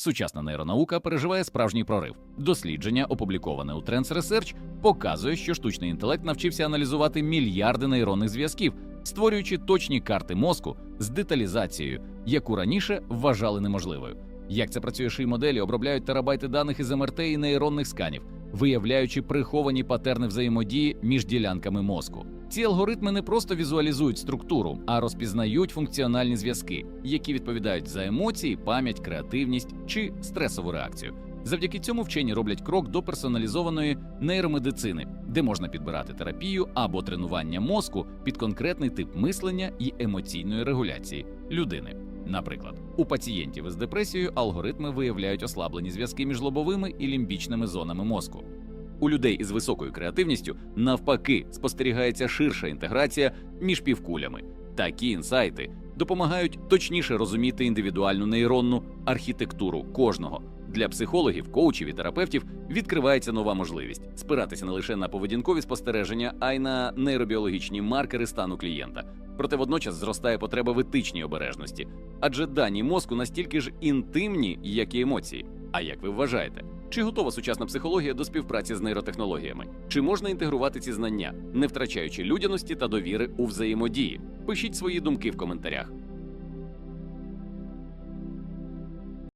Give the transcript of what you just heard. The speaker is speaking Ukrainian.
Сучасна нейронаука переживає справжній прорив. Дослідження, опубліковане у Trends Research, показує, що штучний інтелект навчився аналізувати мільярди нейронних зв'язків, створюючи точні карти мозку з деталізацією, яку раніше вважали неможливою. Як це працює ший моделі, обробляють терабайти даних із МРТ і нейронних сканів, виявляючи приховані патерни взаємодії між ділянками мозку. Ці алгоритми не просто візуалізують структуру, а розпізнають функціональні зв'язки, які відповідають за емоції, пам'ять, креативність чи стресову реакцію. Завдяки цьому вчені роблять крок до персоналізованої нейромедицини, де можна підбирати терапію або тренування мозку під конкретний тип мислення і емоційної регуляції людини. Наприклад, у пацієнтів із депресією алгоритми виявляють ослаблені зв'язки між лобовими і лімбічними зонами мозку. У людей із високою креативністю навпаки спостерігається ширша інтеграція між півкулями. Такі інсайти допомагають точніше розуміти індивідуальну нейронну архітектуру кожного. Для психологів, коучів і терапевтів відкривається нова можливість спиратися не лише на поведінкові спостереження, а й на нейробіологічні маркери стану клієнта. Проте водночас зростає потреба в етичній обережності, адже дані мозку настільки ж інтимні, як і емоції. А як ви вважаєте, чи готова сучасна психологія до співпраці з нейротехнологіями? Чи можна інтегрувати ці знання, не втрачаючи людяності та довіри у взаємодії? Пишіть свої думки в коментарях.